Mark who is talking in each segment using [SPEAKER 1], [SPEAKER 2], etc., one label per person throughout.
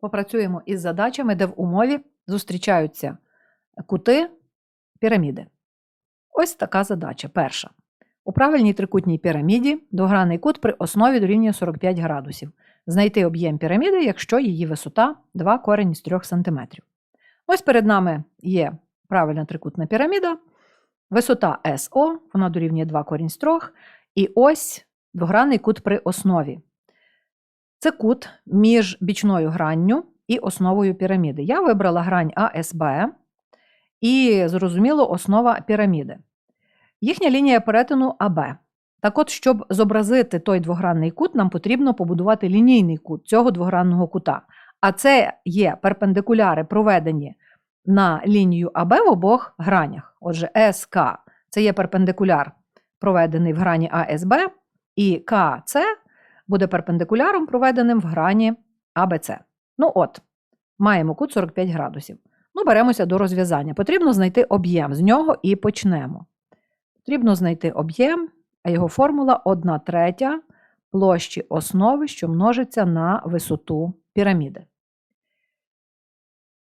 [SPEAKER 1] Попрацюємо із задачами, де в умові зустрічаються кути піраміди. Ось така задача. Перша. У правильній трикутній піраміді дограний кут при основі дорівнює 45 градусів. Знайти об'єм піраміди, якщо її висота 2 корень з 3 см. Ось перед нами є правильна трикутна піраміда, висота СО, вона дорівнює 2 корінь з 3, і ось двогранний кут при основі. Це кут між бічною гранню і основою піраміди. Я вибрала грань АСБ і, зрозуміло, основа піраміди. Їхня лінія перетину АБ. Так от, щоб зобразити той двогранний кут, нам потрібно побудувати лінійний кут цього двогранного кута. А це є перпендикуляри, проведені на лінію АБ в обох гранях. Отже, СК це є перпендикуляр, проведений в грані АСБ, і КЦ буде перпендикуляром, проведеним в грані АБЦ. Ну от, маємо кут 45 градусів. Ну, беремося до розв'язання. Потрібно знайти об'єм, з нього і почнемо. Потрібно знайти об'єм, а його формула 1 третя площі основи, що множиться на висоту піраміди.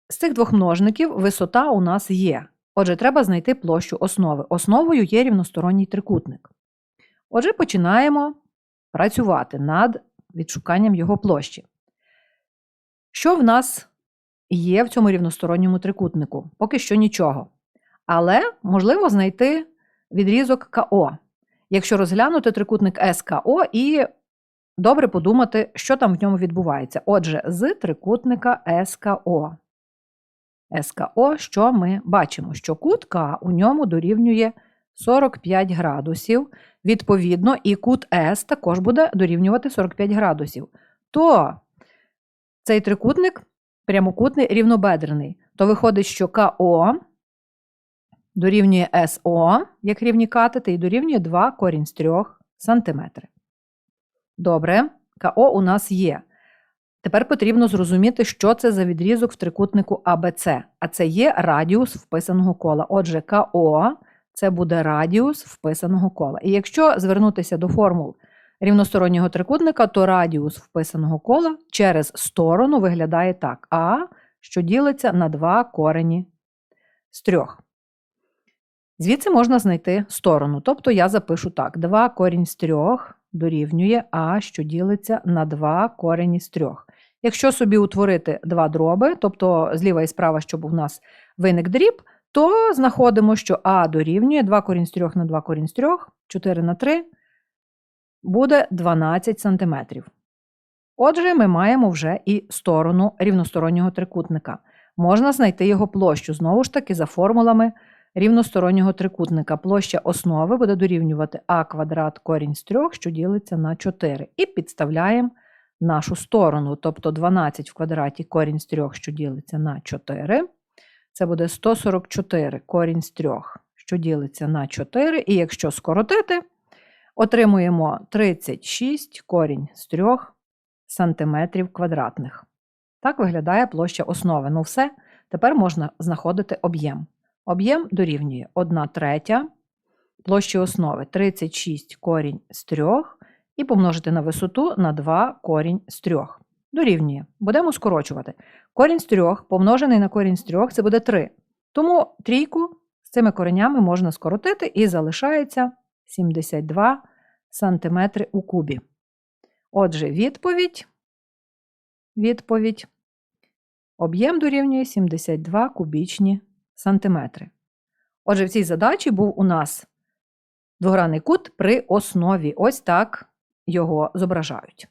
[SPEAKER 1] З цих двох множників висота у нас є. Отже, треба знайти площу основи. Основою є рівносторонній трикутник. Отже, починаємо працювати над відшуканням його площі. Що в нас є в цьому рівносторонньому трикутнику? Поки що нічого. Але можливо знайти відрізок КО. Якщо розглянути трикутник СКО і добре подумати, що там в ньому відбувається. Отже, з трикутника СКО. СКО, що ми бачимо? Що кут К у ньому дорівнює 45 градусів. Відповідно, і кут С також буде дорівнювати 45 градусів. То цей трикутник прямокутний рівнобедрений. То виходить, що КО дорівнює СО, як рівні катети, і дорівнює 2 корінь з 3 см. Добре, КО у нас є. Тепер потрібно зрозуміти, що це за відрізок в трикутнику АБЦ. А це є радіус вписаного кола. Отже, КО це буде радіус вписаного кола. І якщо звернутися до формул рівностороннього трикутника, то радіус вписаного кола через сторону виглядає так: А, що ділиться на 2 корені з 3. Звідси можна знайти сторону. Тобто я запишу так: 2 корінь з 3 дорівнює А, що ділиться на 2 корені з 3. Якщо собі утворити два дроби, тобто зліва і справа, щоб у нас виник дріб, то знаходимо, що А дорівнює 2 корінь з 3 на 2 корінь з 3, 4 на 3 буде 12 см. Отже, ми маємо вже і сторону рівностороннього трикутника. Можна знайти його площу, знову ж таки, за формулами рівностороннього трикутника. Площа основи буде дорівнювати А квадрат корінь з 3, що ділиться на 4. І підставляємо нашу сторону, тобто 12 в квадраті корінь з 3, що ділиться на 4. Це буде 144 корінь з 3, що ділиться на 4. І якщо скоротити, отримуємо 36 корінь з 3 сантиметрів квадратних. Так виглядає площа основи. Ну все, тепер можна знаходити об'єм. Об'єм дорівнює 1 третя площі основи 36 корінь з 3 і помножити на висоту на 2 корінь з 3. Дорівнює. Будемо скорочувати. Корінь з 3 помножений на корінь з 3 це буде 3. Тому трійку з цими коренями можна скоротити і залишається 72 см у кубі. Отже, відповідь. Відповідь. Об'єм дорівнює 72 кубічні сантиметри. Отже, в цій задачі був у нас двогранний кут при основі. Ось так його зображають.